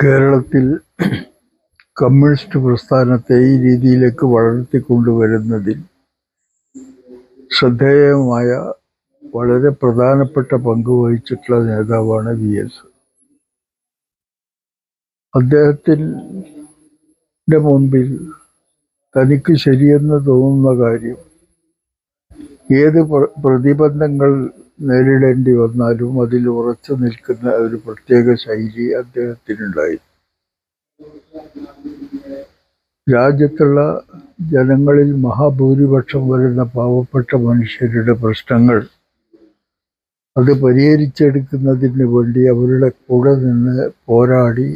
കേരളത്തിൽ കമ്മ്യൂണിസ്റ്റ് പ്രസ്ഥാനത്തെ ഈ രീതിയിലേക്ക് വളർത്തിക്കൊണ്ടുവരുന്നതിൽ ശ്രദ്ധേയമായ വളരെ പ്രധാനപ്പെട്ട പങ്ക് വഹിച്ചിട്ടുള്ള നേതാവാണ് വി എസ്. അദ്ദേഹത്തിന്റെ മുമ്പിൽ തനിക്ക് ശരിയെന്ന് തോന്നുന്ന കാര്യം ഏത് പ്ര- പ്രതിബന്ധങ്ങൾ നേരിടേണ്ടി വന്നാലും അതിൽ ഉറച്ചു നിൽക്കുന്ന ഒരു പ്രത്യേക ശൈലി അദ്ദേഹത്തിനുണ്ടായി. രാജ്യത്തുള്ള ജനങ്ങളിൽ മഹാഭൂരിപക്ഷം വരുന്ന പാവപ്പെട്ട മനുഷ്യരുടെ പ്രശ്നങ്ങൾ അത് പരിഹരിച്ചെടുക്കുന്നതിന് വേണ്ടി അവരുടെ കൂടെ നിന്ന് പോരാടി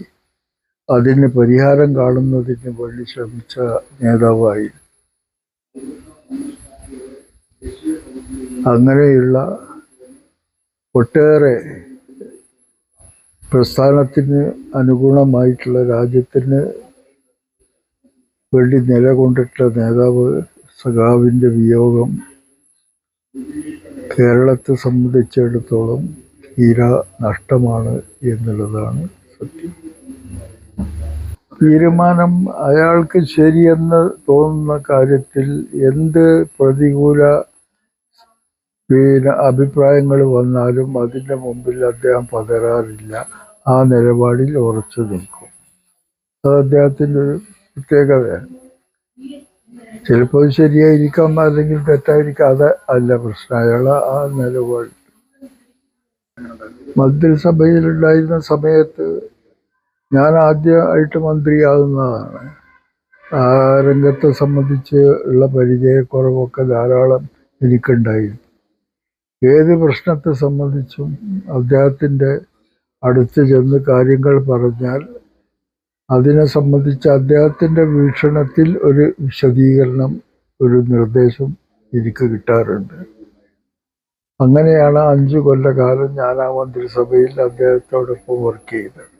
അതിന് പരിഹാരം കാണുന്നതിന് വേണ്ടി ശ്രമിച്ച നേതാവായി. അങ്ങനെയുള്ള ഒട്ടേറെ പ്രസ്ഥാനത്തിന് അനുഗുണമായിട്ടുള്ള രാജ്യത്തിന് വേണ്ടി നിലകൊണ്ടിട്ടുള്ള നേതാവ് സഖാവിന്റെ വിയോഗം കേരളത്തെ സംബന്ധിച്ചിടത്തോളം തീരാ നഷ്ടമാണ് എന്നുള്ളതാണ് സത്യം. തീരുമാനം അയാൾക്ക് ശരിയെന്ന് തോന്നുന്ന കാര്യത്തിൽ എന്ത് പ്രതികൂല പിന്നെ അഭിപ്രായങ്ങൾ വന്നാലും അതിന്റെ മുമ്പിൽ അദ്ദേഹം പതരാറില്ല. ആ നിലപാടിൽ ഉറച്ചു നിൽക്കും. അത് അദ്ദേഹത്തിന്റെ ഒരു പ്രത്യേകതയാണ്. ചിലപ്പോൾ ശരിയായിരിക്കാം അല്ലെങ്കിൽ തെറ്റായിരിക്കാം അത് അല്ല പ്രശ്നം. അയാളെ ആ നിലപാട്. മന്ത്രിസഭയിലുണ്ടായിരുന്ന സമയത്ത് ഞാൻ ആദ്യമായിട്ട് മന്ത്രിയാകുന്നതാണ്. ആ രംഗത്തെ സംബന്ധിച്ച് ഉള്ള പരിചയക്കുറവൊക്കെ ധാരാളം എനിക്കുണ്ടായിരുന്നു. ഏത് പ്രശ്നത്തെ സംബന്ധിച്ചും അദ്ദേഹത്തിന്റെ അടുത്ത് ചെന്ന് കാര്യങ്ങൾ പറഞ്ഞാൽ അതിനെ സംബന്ധിച്ച് അദ്ദേഹത്തിന്റെ വീക്ഷണത്തിൽ ഒരു വിശദീകരണം ഒരു നിർദ്ദേശം എനിക്ക് കിട്ടാറുണ്ട്. അങ്ങനെയാണ് അഞ്ചു കൊല്ലക്കാലം ഞാൻ ആ മന്ത്രിസഭയിൽ അദ്ദേഹത്തോടൊപ്പം വർക്ക് ചെയ്തത്.